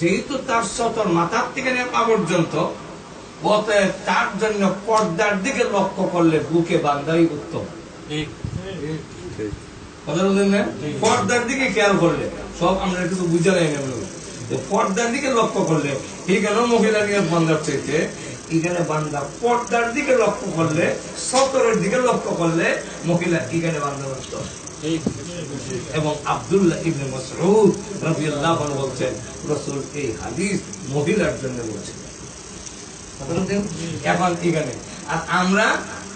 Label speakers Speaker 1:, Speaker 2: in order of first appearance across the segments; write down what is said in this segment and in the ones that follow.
Speaker 1: যেহেতু তার সতর মাথার থেকে নেওয়া পর্যন্ত অতএব তার জন্য পর্দার দিকে লক্ষ্য করলে বুকে বান্ধাই উত্তম। পর্দার দিকে খেয়াল করলে সব আমরা কিছু বুঝে নাই পর্দার দিকে লক্ষ্য করলে এখানে মহিলা নিয়ে বান্ধার চাইতে এখানে বান্দা পর্দার দিকে লক্ষ্য করলে, সতরের দিকে লক্ষ্য করলে মহিলা এখানে বান্ধা উত্তম এবং আব্দুল্লাহ ইবনে বলছেন এই হাদিস মহিলার জন্য বলছেন? এখন এখানে। আর আমরা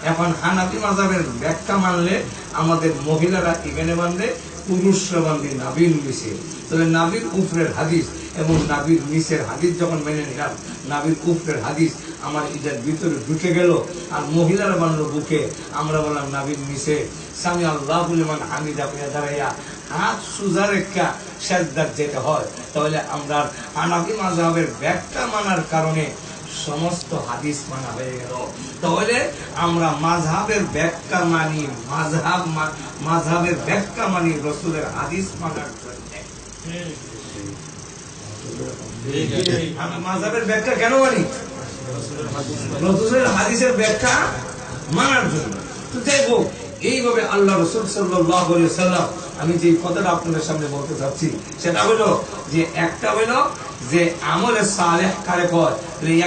Speaker 1: এখন হানাফি মাযহাবের ব্যাখ্যা মানলে আমাদের মহিলারা এখানে বান্ধে পুরুষরা বান্ধে নাবির নিচে তবে নাবির উপরের হাদিস এবং নাবির নিচের হাদিস যখন মেনে নিলাম, নাবির উপরের হাদিস আমার ইজার ভিতরে ঢুকে গেল আর মহিলারা বানলো বুকে। আমরা বললাম, নাবির নিচে স্বামী আল্লাহ বলিমান হামিদা পেয়ে দাঁড়াইয়া হাত সুজা রেখা সেজদার যেতে হয়। তাহলে আমরা হানাফি মাযহাবের ব্যাখ্যা মানার কারণে সমস্ত হাদিস মানা হয়ে গেল। তাহলে আমরা মাঝহাবের ব্যাখ্যা মানি মাঝহাব মা- মাঝহাবের ব্যাখ্যা মানি রসুলের হাদিস মানার জন্য। হাদিসের ব্যাখ্যা যাই হোক, এইভাবে আল্লাহ রসুল সাল্লাহ সাল্লাম আমি যে কথাটা আপনাদের সামনে বলতে চাচ্ছি, সেটা হলো যে একটা হলো যে আমলে সালেহ কারে কয়?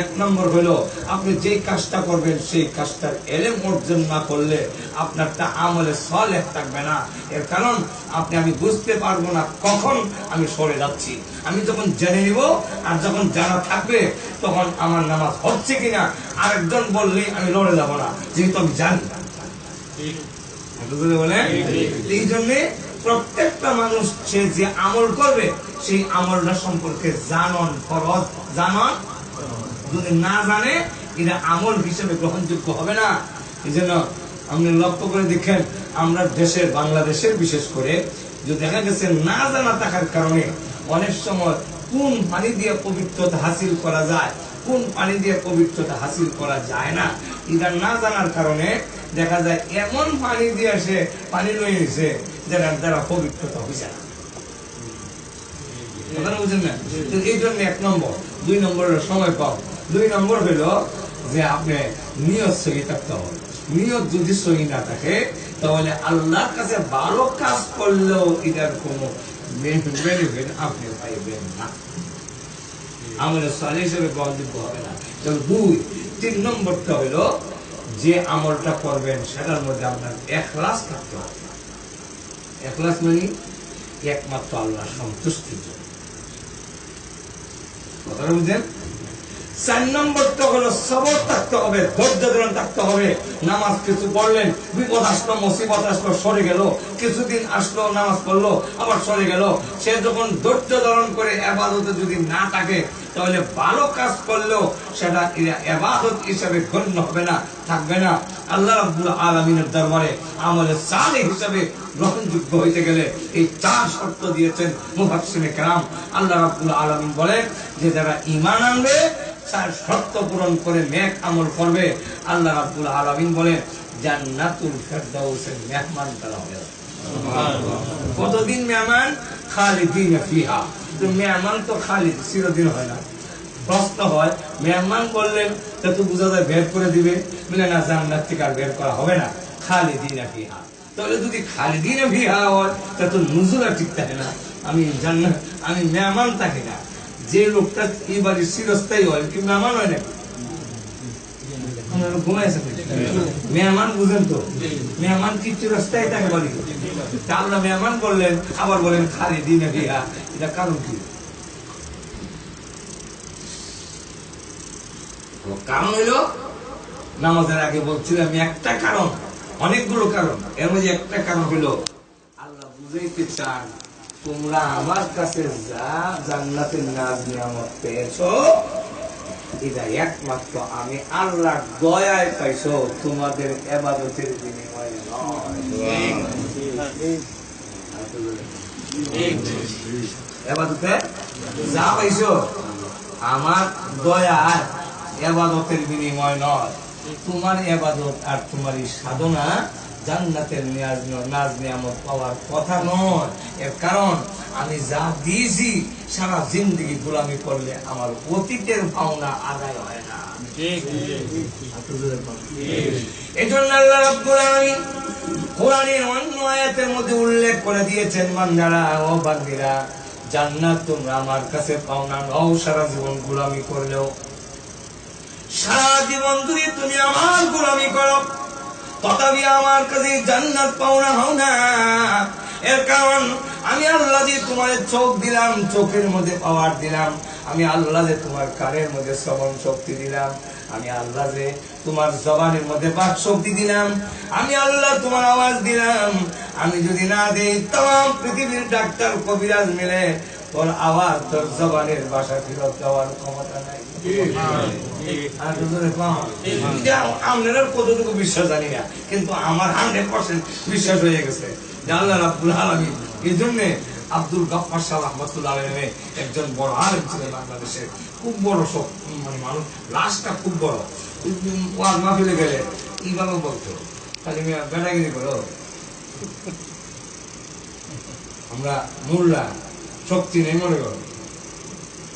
Speaker 1: এক নম্বর হলো আপনি যে কাজটা করবেন সেই কাজটার এলেম অর্জন না করলে আপনারটা আমলে সালেহ থাকবে না। এর কারণ আপনি আমি বুঝতে পারব না কখন আমি সরে যাচ্ছি। আমি যখন জেনে নিব আর যখন জানা থাকবে তখন আমার নামাজ হচ্ছে কিনা আরেকজন বললেই আমি লড়ে যাব না যেহেতু আমি জানি। বলে এই জন্যে প্রত্যেকটা মানুষ সে যে আমল করবে, সেই আমলটা সম্পর্কে জানন ফরজ, জানন যদি না জানে, এটা আমল হিসেবে গ্রহণযোগ্য হবে না। এই জন্য আপনি লক্ষ্য করে দেখেন, আমরা দেশের, বাংলাদেশের বিশেষ করে, যে দেখা গেছে না জানা থাকার কারণে অনেক সময় কোন পানি দিয়ে পবিত্রতা হাসিল করা যায়, কোন পানি দিয়ে পবিত্রতা হাসিল করা যায় না। এটা না জানার কারণে দেখা যায় এমন পানি দিয়ে সে পানি লয়ে নিছে দ্বারা পবিত্রতা হয়েছে না কথাটা বুঝেন না? তো এই জন্য এক নম্বর, দুই নম্বরের সময় কম দুই নম্বর যে আপনি নিয়ত সহি থাকতে হবে। নিয়ত যদি সহি না থাকে, তাহলে আল্লাহর কাছে ভালো কাজ করলেও এটার কোনো বেনিফিট আপনি পাইবেন না। আমাদের হিসেবে গ্রহণযোগ্য হবে না। তবে দুই, তিন নম্বরটা হলো যে আমলটা করবেন, সেটার মধ্যে আপনার এখলাস থাকতে হবে। এখলাস মানে একমাত্র আল্লাহ সন্তুষ্টির জন্য। কথাটা বুঝলেন? চার নম্বরটা হলো সবর থাকতে হবে, ধৈর্য ধরন থাকতে হবে। নামাজ কিছু পড়লেন, বিপদ আসলো, মুসিবত আসলো, সরে গেল। কিছুদিন আসলো, নামাজ পড়ল, আবার সরে গেল। সে যখন ধৈর্য ধারণ করে এবাদতে যদি না থাকে, তাহলে ভালো কাজ করলেও সেটা এবাদত হিসাবে গণ্য হবে না, থাকবে না। আল্লাহ রাব্বুল আলামিনের দরবারে আমলে সালে হিসাবে গ্রহণযোগ্য হইতে গেলে এই চার শর্ত দিয়েছেন মুফাসসিরে কেরাম। আল্লাহ রাব্বুল আলামিন বলেন, যে যারা ইমান আনবে চার শর্ত পূরণ করে নেক আমল করবে। আল্লাহ রাব্বুল আলামিন বলেন জান্নাতুল ফেরদাউসের মেহমান করা হবে। কতদিন মেহমান? খালিদিন ফিহা। তো মেহমান তো খালিদ চিরদিন হয় না। প্রশ্ন হয় মেহমান বললেন তা তো বোঝা যায় বের করে দিবে। বলে না জান্নাত থেকে আর বের করা হবে না। খালিদিন ফিহা। তাহলে যদি খালিদিন ফিহা হয় তা তো নুজুল আর ঠিক থাকে না। আমি জান্নাত আমি মেহমান থাকি না। যে লোকটা এই বাড়ির চিরস্থায়ী হয়, কি মেহমান হয় নাকি? নামাজের আগে বলছিলাম একটা কারণ, অনেকগুলো কারণ। এর মধ্যে একটা কারণ হইল, আল্লাহ বুঝাইতে চান তোমরা আমার কাছে যা জান্নাতের নাজ নিয়ামত পেয়েছ এটা একমাত্র আমি আল্লাহ দয়ায় পাইছো, তোমাদের এবাদতের বিনিময়ে এবাদতে যা আমার দয়ায় এবাদতের বিনিময় নয়। তোমার এবাদত আর তোমার এই সাধনা জান্নাতের নিয়াজ নাজ নিয়ামত পাওয়ার কথা নয়। এর কারণ আমি যা দিয়েছি সারা জিন্দগি গোলামি করলে আমার অতীতের পাওনা আদায় হয় না। এই জন্য আল্লাহ রাব্বুল আলামিন কোরআনের অন্য আয়াতের মধ্যে উল্লেখ করে দিয়েছেন বান্দারা ও বান্দিরা জান্নাত তোমরা আমার কাছে পাও না নও সারা জীবন গোলামি করলেও। সারা জীবন যদি তুমি আমার গোলামি করো তথাপি আমার কাছে জান্নাত হও না। এর কারণ, আমি আল্লাহ যে তোমার চোখ দিলাম, চোখের মধ্যে পাওয়ার দিলাম, আমি আল্লাহ যে তোমার কানের মধ্যে শ্রবণ শক্তি দিলাম, আমি আল্লাহ যে তোমার জবানের মধ্যে বাক শক্তি দিলাম, আমি আল্লাহ তোমার আওয়াজ দিলাম। আমি যদি না দেই, তাম পৃথিবীর ডাক্তার কবিরাজ মিলে তোর আওয়াজ তোর জবানের ভাষা ফেরত দেওয়ার ক্ষমতা নাই। আর দুজনে কম। এটা আপনারা কতটুকু বিশ্বাস জানি না কিন্তু আমার হান্ড্রেড পার্সেন্ট বিশ্বাস হয়ে গেছে যে আল্লাহ রাব্বুল এই জন্যে আব্দুল গাফফার শাহ রহমতুল্লাহ আলাইহি একজন বড় আলেম ছিলেন বাংলাদেশের। খুব বড় সব মানে মানুষ লাশটা খুব বড়। উম, ওয়াজ মাহফিলে গেলে এইভাবে বলতো খালি বেড়াগিরি করো। আমরা মোল্লা শক্তি নেই মনে করো।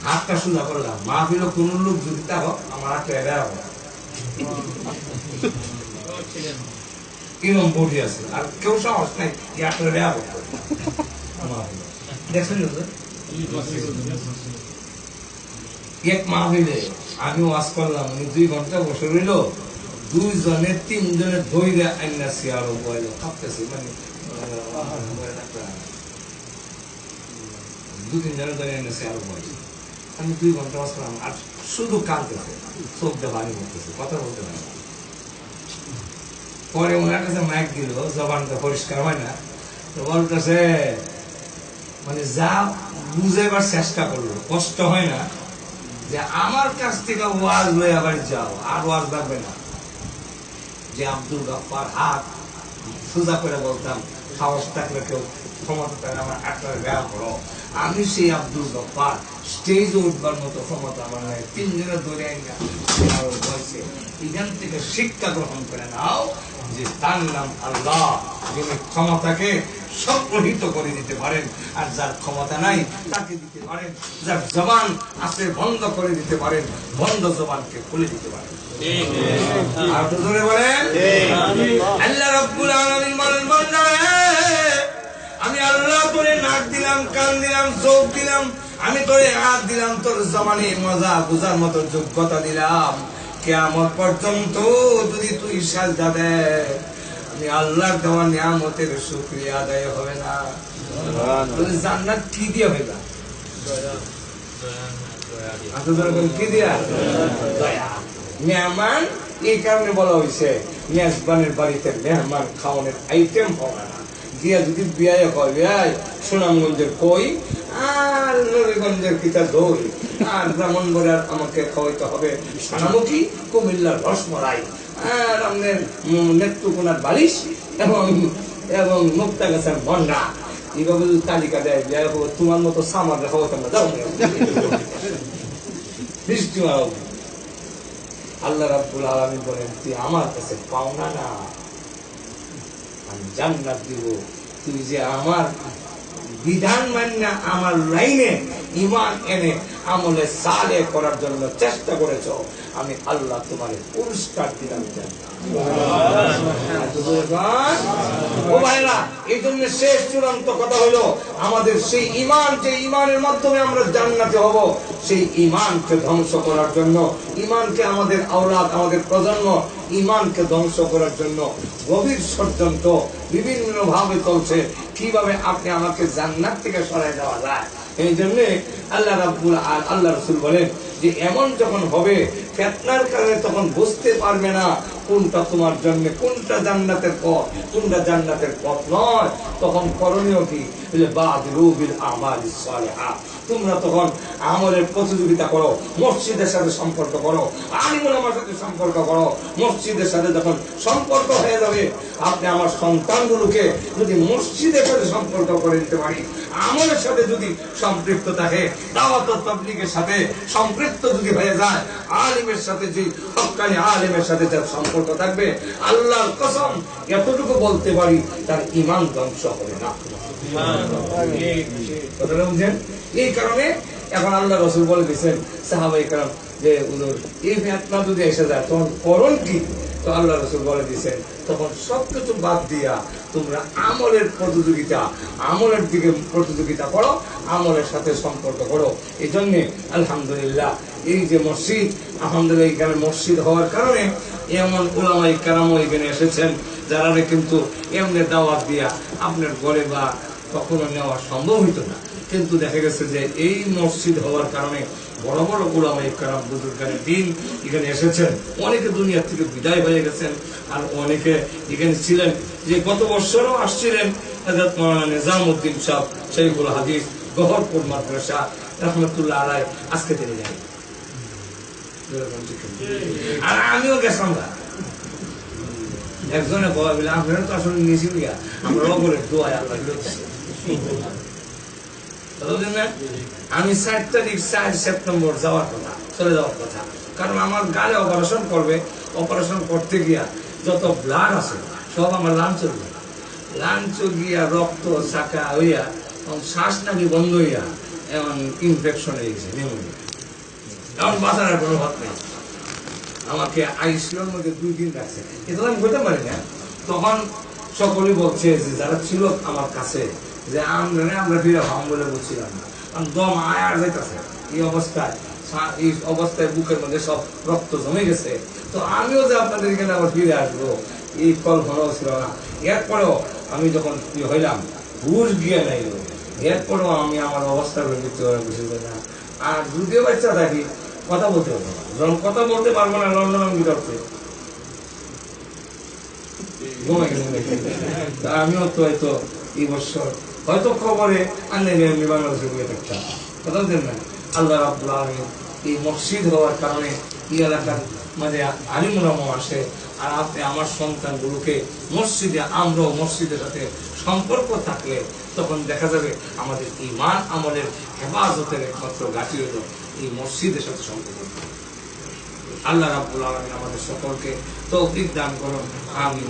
Speaker 1: হাতটা সোজা করলাম মাহফিল কোন লোক যদি থাকো আমার হাতটা এরা হবে। কিরম বডি আছে। আর কেউ সাহস নাই হবে। দেখছেন? এক মাহফিলে আমি ওয়াজ করলাম, উনি দুই ঘণ্টা বসে রইল। দুইজনে, তিনজনে ধৈর্য আইনা চেয়ার বইল। কাঁপতেছে মানে দু তিন জনে ধরে এনে চেয়ার বইল আমি দুই ঘণ্টা ওয়াজ করলাম, আর শুধু কাঁদতেছে চোখ দিয়ে পানি পড়তেছে, কথা বলতে পারে পরে ওনার কাছে মাইক দিল, জবানটা পরিষ্কার হয় না। তো বলতেছে মানে যা বুঝাইবার চেষ্টা করল, কষ্ট হয় না যে আমার কাছ থেকে ওয়াজ লয়ে আবার যাও, আর ওয়াজ লাগবে না। যে আব্দুল গাফার হাত, সোজা করে বলতাম, সাহস থাকলে কেউ ক্ষমতা আমার হাতটা ব্যয় করো। আমি সেই আব্দুল গাফার স্টেজে উঠবার মতো ক্ষমতা আমার নাই। তিন দিনে ধরে বলছে এখান থেকে শিক্ষা গ্রহণ করে নাও যে তার নাম আল্লাহ যিনি ক্ষমতাকে সংগ্রহিত করে দিতে পারেন। আর যার ক্ষমতা নাই তাকে দিতে পারেন। যার জবান আছে বন্ধ করে দিতে পারেন। বন্ধ জবানকে খুলে দিতে পারেন। আর তো ধরে বলেন। আল্লাহ রাব্বুল আলামিন বলেন বান্দা রে, আমি আল্লাহ তোরে নাক দিলাম কান দিলাম চোখ দিলাম আমি তোরে হাত দিলাম তোর জমানে মজা বুঝার মতো যোগ্যতা দিলাম। কেয়ামত পর্যন্ত যদি তুই সাজদা দে আমি আল্লাহর দেওয়া নিয়ামতের শুকরিয়া আদায় হবে না। তাহলে জান্নাত কি দিয়ে হবে না কি দিয়া? দয়া। মেহমান এই কারণে বলা হয়েছে মেজবানের বাড়িতে মেহমান খাওয়ানোর আইটেম হবে না। বিয়ায় বিয়ায় সুনামগঞ্জের কই? আর পিতা দই? আর আমাকে খাওয়াইতে হবে। সোনামুখী কুমিল্লার আর আমাদের নেত্রকোনার বালিশ এবং এবং এইভাবে যদি তালিকা দেয় তোমার মতো সামার হতো না যাও বৃষ্টি আল্লাহ রাব্বুল আলামিন বলেন, তুই আমার কাছে পাওনা না। জান্নাত দিব। তুই যে আমার বিধান মান্না আমার লাইনে ইমান এনে আমলে সালে করার জন্য চেষ্টা করেছ আমি আল্লাহ তোমার পুরস্কার দিলাম এই জন্য শেষ চূড়ান্ত কথা হলো, আমাদের সেই ইমান যে ইমানের মাধ্যমে আমরা জান্নাতে হব, সেই ইমানকে ধ্বংস করার জন্য ইমানকে আমাদের আওলাদ, আমাদের প্রজন্ম ইমানকে ধ্বংস করার জন্য গভীর ষড়যন্ত্র, বিভিন্ন ভাবে চলছে। কীভাবে আপনি আমাকে জান্নাত থেকে সরাই দেওয়া যায়? এই জন্যে আল্লাহ রাব্বুল আর আল্লাহ রসুল বলেন যে এমন যখন হবে, ফেতনার কারণে তখন বুঝতে পারবে না কোনটা তোমার জন্য, কোনটা জান্নাতের পথ, কোনটা জান্নাতের পথ নয়। তখন করণীয় কি? রুবিল আমাল সালেহা। তোমরা তখন আমলের প্রতিযোগিতা করো মসজিদের সাথে সম্পর্ক করো আলিমুল আমার সাথে সম্পর্ক করো মসজিদের সাথে যখন সম্পর্ক হয়ে যাবে আপনি আমার সন্তানগুলোকে যদি মসজিদের সাথে সম্পর্ক করে দিতে পারি আমলের সাথে যদি সম্পৃক্ত থাকে দাওয়াত সাথে সম্পৃক্ত যদি হয়ে যায় আলিমের সাথে যে হক্কানি আলিমের সাথে যার সম্পর্ক থাকবে আল্লাহর কসম এতটুকু বলতে পারি তার ইমান ধ্বংস হবে না কথাটা বুঝছেন? এই কারণে এখন আল্লাহ রসুল বলে দিচ্ছেন সাহাবাই কারণ যে উদর এই ফেতনা যদি এসে যায়, তখন করণ কি? তো আল্লাহ রসুল বলে দিচ্ছেন তখন সবকিছু বাদ দিয়া তোমরা আমলের প্রতিযোগিতা, আমলের দিকে প্রতিযোগিতা করো, আমলের সাথে সম্পর্ক করো। এই জন্যে আলহামদুলিল্লাহ এই যে মসজিদ, আলহামদুলিল্লাহ এখানে মসজিদ হওয়ার কারণে এমন ওলামাই কারামও এখানে এসেছেন, যারা কিন্তু এমনি দাওয়াত দিয়া আপনার ঘরে বা কখনো নেওয়া সম্ভব হইতো না। কিন্তু দেখা গেছে যে এই মসজিদ হওয়ার কারণে বড় বড় গোলামাই কারাম বুজুর্গানের দিন এখানে এসেছেন। অনেকে দুনিয়া থেকে বিদায় হয়ে গেছেন আর অনেকে এখানে ছিলেন। যে গত বছরও আসছিলেন হযরত মাওলানা নিজামউদ্দিন সাহেব হাদিস, গহরপুর মাদ্রাসা, রহমতুল্লাহ আলাই আজকে তিনি যাই আর আমিও গেছিলাম। একজনে বলা বলে আপনারা তো আসলে নিয়েছি আমরা অগরের দোয়ায় আল্লাহ? আমি ষাট তারিখ চার সেপ্টেম্বর যাওয়ার কথা, চলে যাওয়ার কথা। কারণ আমার গালে অপারেশন করবে অপারেশন করতে গিয়া যত ব্লাড আছে, সব আমার লাঞ্চ লাঞ্চ গিয়া রক্ত চাকা হইয়া এখন শ্বাস নাকি বন্ধ হইয়া এমন ইনফেকশন হয়ে গেছে নিউমোনিয়া এখন বাঁচার আর কোনো ভাত নেই। আমাকে আইসিওর মধ্যে দুই দিন রাখছে। এটা আমি বলতে পারি না। তখন সকলেই বলছে যে, যারা ছিল আমার কাছে যে আমরা না, আমরা ফিরে হাম বলে বলছিলাম না। দম আয়ার যাইতেছে এই অবস্থায় এই অবস্থায় বুকের মধ্যে সব রক্ত জমে গেছে। তো আমিও যে আপনাদের এখানে আবার ফিরে আসব এই কল্পনাও ছিল না। এরপরেও আমি যখন হইলাম হুশ গিয়ে নাই এরপরেও আমি আমার অবস্থার মৃত্যু বুঝতে না। আর যদিও বাচ্চা থাকি কথা বলতে পারব না। যখন কথা বলতে পারব না লন্ডন আমি করতে ঘুমাই ঘুমাই। তা আমিও তো হয়তো এই বছর হয়তো খবরে আনলেন আমি বাংলাদেশে গিয়ে থাকতাম কথা বলছেন না? আল্লাহ রাবুল আলমী এই মসজিদ হওয়ার কারণে এই এলাকার মাঝে আলিমুলামও আসে, আর আপনি আমার সন্তানগুলোকে মসজিদে আমরাও মসজিদের সাথে সম্পর্ক থাকলে তখন দেখা যাবে আমাদের ইমান আমলের হেফাজতের একমাত্র গাছি হলো এই মসজিদের সাথে সম্পর্ক। আল্লাহ রাবুল আলমিন আমাদের সকলকে তৌফিক দান করুন আমি